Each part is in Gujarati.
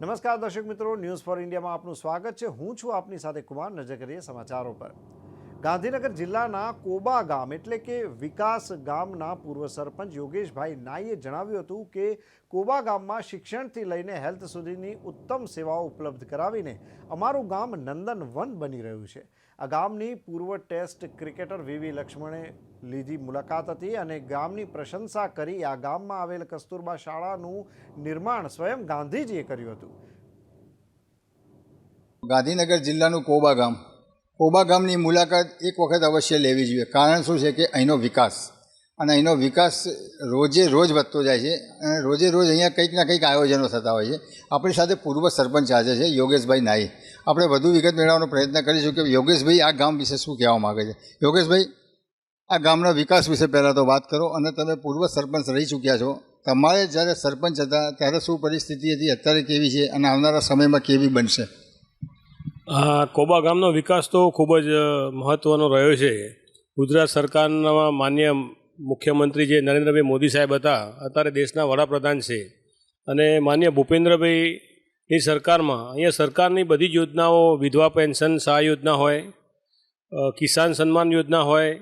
નમસ્કાર દર્શક મિત્રો, ન્યૂઝ ફોર ઇન્ડિયામાં આપનું સ્વાગત છે. હું છું આપની સાથે કુમાર. નજર કરીએ સમાચારો પર. ગાંધીનગર જિલ્લાના કોબા ગામ એટલે કે વિકાસ ગામના પૂર્વ સરપંચ યોગેશભાઈ નાઈએ જણાવ્યું હતું કે કોબા ગામમાં શિક્ષણથી લઈને હેલ્થ સુધીની ઉત્તમ સેવાઓ ઉપલબ્ધ કરાવીને અમારું ગામ નંદન વન બની રહ્યું છે. આ ગામની પૂર્વ ટેસ્ટ ક્રિકેટર વીવી લક્ષ્મણે લીધી મુલાકાત હતી અને ગામની પ્રશંસા કરી આ ગામમાં આવેલ કસ્તુરબા શાળાનું નિર્માણ સ્વયં ગાંધીજીએ કર્યું હતું. ગાંધીનગર જિલ્લાનું કોબા ગામ કોબા ગામની મુલાકાત એક વખત અવશ્ય લેવી જોઈએ. કારણ શું છે કે અહીંનો વિકાસ અને અહીંનો વિકાસ રોજે રોજ વધતો જાય છે અને રોજે રોજ અહીંયા કંઈક ના કંઈક આયોજનો થતા હોય છે. આપણી સાથે પૂર્વ સરપંચ આજે છે, યોગેશભાઈ નાઈ. આપણે વધુ વિગત મેળવવાનો પ્રયત્ન કરીશું કે યોગેશભાઈ આ ગામ વિશે શું કહેવા માગે છે? યોગેશભાઈ, આ ગામના વિકાસ વિશે પહેલાં તો વાત કરો અને તમે પૂર્વ સરપંચ રહી ચૂક્યા છો. તમારે જ્યારે સરપંચ હતા ત્યારે શું પરિસ્થિતિ હતી? અત્યારે કેવી છે? અને આવનારા સમયમાં કેવી બનશે? આ કોબા ગામનો વિકાસ તો ખૂબ જ મહત્ત્વનો રહ્યો છે. ગુજરાત સરકારના માન્ય મુખ્યમંત્રી જે નરેન્દ્રભાઈ મોદી સાહેબ હતા, અત્યારે દેશના વડાપ્રધાન છે. અને માન્ય ભૂપેન્દ્રભાઈની સરકારમાં અહીંયા સરકારની બધી જ યોજનાઓ, વિધવા પેન્શન, સહાય યોજના હોય કિસાન સન્માન યોજના હોય,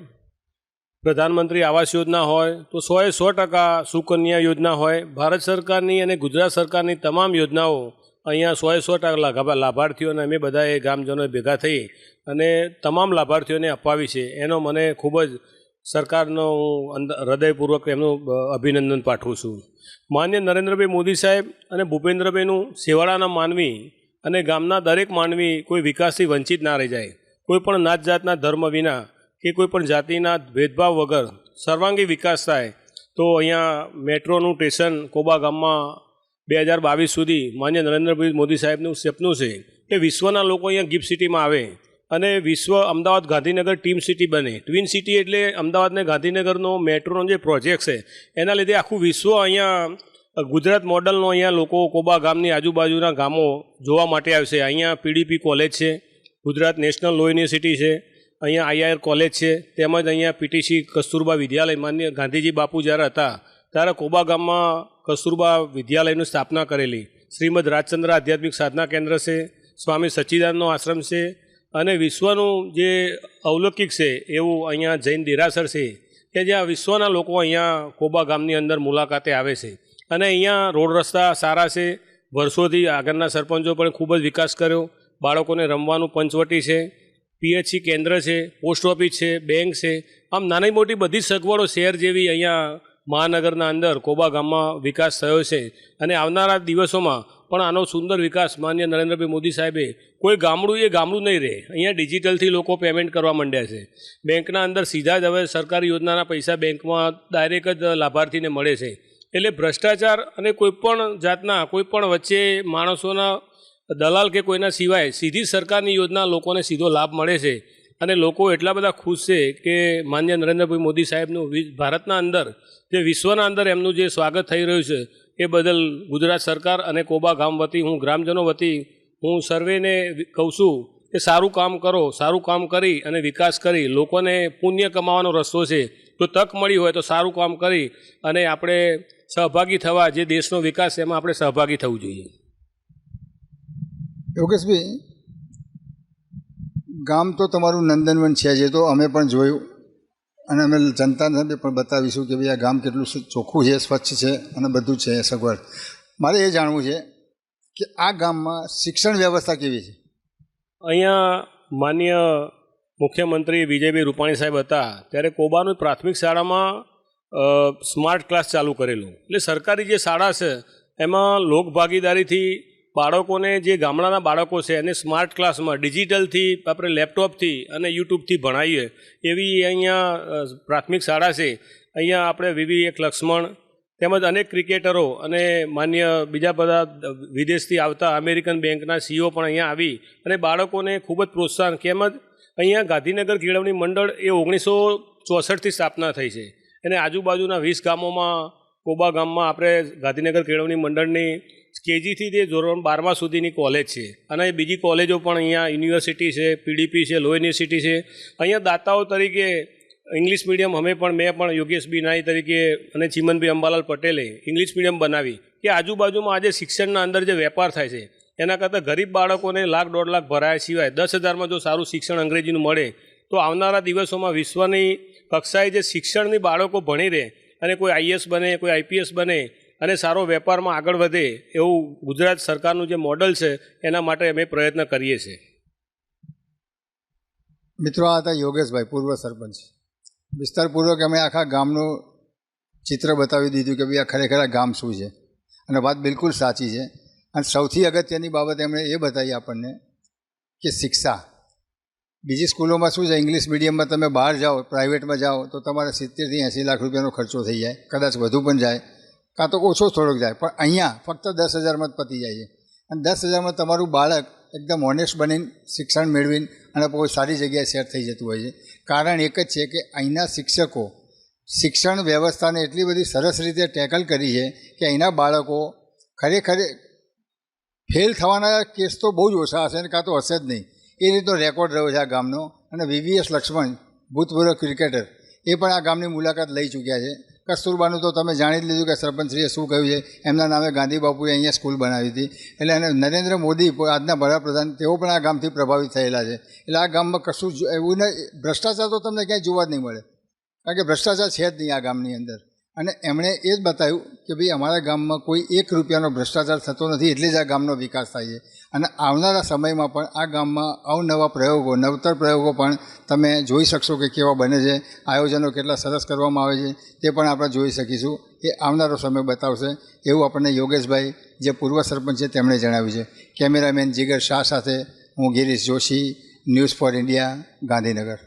પ્રધાનમંત્રી આવાસ યોજના હોય, તો સોએ સો ટકા સુકન્યા યોજના હોય. ભારત સરકારની અને ગુજરાત સરકારની તમામ યોજનાઓ અહીંયા સોએ સો ટકા લાભા- લાભાર્થીઓને અમે બધાએ ગામજનોએ ભેગા થઈ અને તમામ લાભાર્થીઓને અપાવી છે. એનો મને ખૂબ જ સરકારનો હું હૃદયપૂર્વક એમનું અભિનંદન પાઠવું છું. માન્ય નરેન્દ્રભાઈ મોદી સાહેબ અને ભૂપેન્દ્રભાઈનું સેવાળાના માનવી અને ગામના દરેક માનવી કોઈ વિકાસથી વંચિત ના રહી જાય. કોઈ પણ નાત જાતના ધર્મ વિના કે કોઈ પણ જાતિના ભેદભાવ વગર સર્વાંગી વિકાસ થાય તો અહીંયા મેટ્રોનું સ્ટેશન કોબા ગામમાં બે હજાર બાવીસ સુધી માન્ય નરેન્દ્રભાઈ મોદી સાહેબનું સપનું છે કે વિશ્વના લોકો અહીંયા ગિફ્ટ સિટીમાં આવે અને વિશ્વ અમદાવાદ ગાંધીનગર ટીમ સિટી બને. ટ્વિન સિટી એટલે અમદાવાદને ગાંધીનગરનો મેટ્રોનો જે પ્રોજેક્ટ છે, એના લીધે આખું વિશ્વ અહીંયા ગુજરાત મોડલનો અહીંયા લોકો કોબા ગામની આજુબાજુના ગામો જોવા માટે આવશે અહીંયા પીડીપી કોલેજ છે, ગુજરાત નેશનલ લો યુનિવર્સિટી છે, અહીંયા આઈઆઈઆર કોલેજ છે, તેમજ અહીંયા પીટીસી કસ્તુરબા વિદ્યાલય, માન્ય ગાંધીજી બાપુ જ્યારે હતા ત્યારે કોબા ગામમાં કસ્તુરબા વિદ્યાલયની સ્થાપના કરેલી. શ્રીમદ રાજચંદ્ર આધ્યાત્મિક સાધના કેન્દ્ર છે, સ્વામી સચ્ચિદાનંદનો આશ્રમ છે અને વિશ્વનું જે અવલૌકિક છે એવું અહીંયા જૈન દેરાસર છે કે જ્યાં વિશ્વના લોકો અહીંયા કોબા ગામની અંદર મુલાકાતે આવે છે. અને અહીંયા રોડ રસ્તા સારા છે, વર્ષોથી આગળના સરપંચો પણ ખૂબ જ વિકાસ કર્યો. બાળકોને રમવાનું પંચવટી છે, પીએચસી કેન્દ્ર છે, પોસ્ટ ઓફિસ છે, બેંક છે. આમ નાની મોટી બધી સગવડો શહેર જેવી અહીંયા મહાનગરના અંદર કોબા ગામમાં વિકાસ થયો છે અને આવનારા દિવસોમાં પણ આનો સુંદર વિકાસ માન્ય નરેન્દ્રભાઈ મોદી સાહેબે, કોઈ ગામડું એ ગામડું નહીં રહે. અહીંયા ડિજિટલથી લોકો પેમેન્ટ કરવા માંડ્યા છે. બેંકના અંદર સીધા જ હવે સરકારી યોજનાના પૈસા બેંકમાં ડાયરેક્ટ જ લાભાર્થીને મળે છે. એટલે ભ્રષ્ટાચાર અને કોઈપણ જાતના કોઈપણ વચ્ચે માણસોના દલાલ કે કોઈના સિવાય સીધી સરકારની યોજના લોકોને સીધો લાભ મળે છે. અને લોકો એટલા બધા ખુશ છે કે માન્ય નરેન્દ્રભાઈ મોદી સાહેબનું ભારતના અંદર, જે વિશ્વના અંદર એમનું જે સ્વાગત થઈ રહ્યું છે, એ બદલ ગુજરાત સરકાર અને કોબા ગામ વતી, હું ગ્રામજનો વતી, હું સર્વેને કહું છું કે સારું કામ કરો, સારું કામ કરી અને વિકાસ કરી. લોકોને પુણ્ય કમાવાનો રસ્તો છે. જો તક મળી હોય તો સારું કામ કરી અને આપણે સહભાગી થવા જે દેશનો વિકાસ એમાં આપણે સહભાગી થવું જોઈએ. યોગેશભાઈ ગામ તો તમારું નંદનવન છે જે, તો અમે પણ જોયું. અને અમે જનતાને પણ બતાવીશું કે ભાઈ આ ગામ કેટલું ચોખ્ખું છે, સ્વચ્છ છે અને બધું છે સગવડ. મારે એ જાણવું છે કે આ ગામમાં શિક્ષણ વ્યવસ્થા કેવી છે? અહીંયા માન્ય મુખ્યમંત્રી વિજયભાઈ રૂપાણી સાહેબ હતા, ત્યારે કોબાનું પ્રાથમિક શાળામાં સ્માર્ટ ક્લાસ ચાલુ કરેલું. એટલે સરકારી જે શાળા છે, એમાં લોક ભાગીદારીથી બાળકોને જે ગામડાના બાળકો છે એને સ્માર્ટ ક્લાસમાં ડિજિટલથી આપણે લેપટોપથી અને યુટ્યુબથી ભણાવીએ, એવી અહીંયા પ્રાથમિક શાળા છે. અહીંયા આપણે વિવી એક લક્ષ્મણ તેમજ અનેક ક્રિકેટરો અને માન્ય બીજા બધા વિદેશથી આવતા અમેરિકન બેંકના સીઓ પણ અહીંયા આવી અને બાળકોને ખૂબ જ પ્રોત્સાહન. કેમ જ અહીંયા ગાંધીનગર કેળવણી મંડળ એ ઓગણીસો ચોસઠથી સ્થાપના થઈ છે. અને આજુબાજુના વીસ ગામોમાં, કોબા ગામમાં આપણે ગાંધીનગર કેળવણી મંડળની કેજીથી તે ધોરણ બારમા સુધીની કોલેજ છે અને બીજી કોલેજો પણ અહીંયા યુનિવર્સિટી છે, પીડીપી છે, લો યુનિવર્સિટી છે. અહીંયા દાતાઓ તરીકે ઇંગ્લિશ મીડિયમ અમે પણ, મેં પણ યોગેશ બી નાઈ તરીકે અને ચીમનભાઈ અંબાલાલ પટેલે ઇંગ્લિશ મીડિયમ બનાવી કે આજુબાજુમાં આજે શિક્ષણના અંદર જે વેપાર થાય છે, એના કરતાં ગરીબ બાળકોને લાખ દોઢ લાખ ભરાયા સિવાય દસ હજારમાં જો સારું શિક્ષણ અંગ્રેજીનું મળે, તો આવનારા દિવસોમાં વિશ્વની કક્ષાએ જે શિક્ષણની બાળકો ભણી રહે અને કોઈ આઈએસ બને, કોઈ આઈપીએસ બને અને સારો વેપારમાં આગળ વધે એવું ગુજરાત સરકારનું જે મોડલ છે, એના માટે અમે પ્રયત્ન કરીએ છીએ. મિત્રો, આ હતા યોગેશભાઈ, પૂર્વ સરપંચ. વિસ્તારપૂર્વક અમે આખા ગામનું ચિત્ર બતાવી દીધું કે ભાઈ, આ ખરેખર આ ગામ શું છે? અને વાત બિલકુલ સાચી છે. અને સૌથી અગત્યની બાબત એમણે એ બતાવી આપણને કે શિક્ષા. બીજી સ્કૂલોમાં શું છે? ઇંગ્લિશ મીડિયમમાં તમે બહાર જાઓ, પ્રાઇવેટમાં જાઓ, તો તમારે સિત્તેરથી એંસી લાખ રૂપિયાનો ખર્ચો થઈ જાય. કદાચ વધુ પણ જાય. કાં તો ઓછો થોડોક જાય, પણ અહીંયા ફક્ત દસ હજારમાં જ પતી જાય છે. અને દસ હજારમાં તમારું બાળક એકદમ ઓનેસ્ટ બનીને શિક્ષણ મેળવીને અને બહુ સારી જગ્યાએ સેટ થઈ જતું હોય છે. કારણ એક જ છે કે અહીંના શિક્ષકો શિક્ષણ વ્યવસ્થાને એટલી બધી સરસ રીતે ટેકલ કરી છે કે અહીંના બાળકો ખરેખર ફેલ થવાના કેસ તો બહુ જ ઓછા હશે અને કાં તો હશે જ નહીં. એ રીતનો રેકોર્ડ રહ્યો છે આ ગામનો. અને વીવીએસ લક્ષ્મણ, ભૂતપૂર્વ ક્રિકેટર એ પણ આ ગામની મુલાકાત લઈ ચૂક્યા છે. કસ્તુરબાનું તો તમે જાણી જ લીધું કે સરપંચશ્રીએ શું કહ્યું છે. એમના નામે ગાંધી બાપુએ અહીંયા સ્કૂલ બનાવી હતી. એટલે અને નરેન્દ્ર મોદી આજના વડાપ્રધાન, તેઓ પણ આ ગામથી પ્રભાવિત થયેલા છે. એટલે આ ગામમાં કશું જ, એવું નહીં ભ્રષ્ટાચાર તો તમને ક્યાંય જોવા જ નહીં મળે. કારણ કે ભ્રષ્ટાચાર છે જ નહીં આ ગામની અંદર. અને એમણે એ જ બતાવ્યું કે ભાઈ અમારા ગામમાં કોઈ એક રૂપિયાનો ભ્રષ્ટાચાર થતો નથી, એટલે જ આ ગામનો વિકાસ થાય છે. અને આવનારા સમયમાં પણ આ ગામમાં અવનવા પ્રયોગો, નવતર પ્રયોગો પણ તમે જોઈ શકશો કે કેવા બને છે. આયોજનો કેટલા સરસ કરવામાં આવે છે, તે પણ આપણે જોઈ શકીશું. એ આવનારો સમય બતાવશે એવું આપણને યોગેશભાઈ, જે પૂર્વ સરપંચ છે, તેમણે જણાવ્યું છે. કેમેરામેન જીગર શાહ સાથે હું Girish Joshi, news for India, Gandhinagar.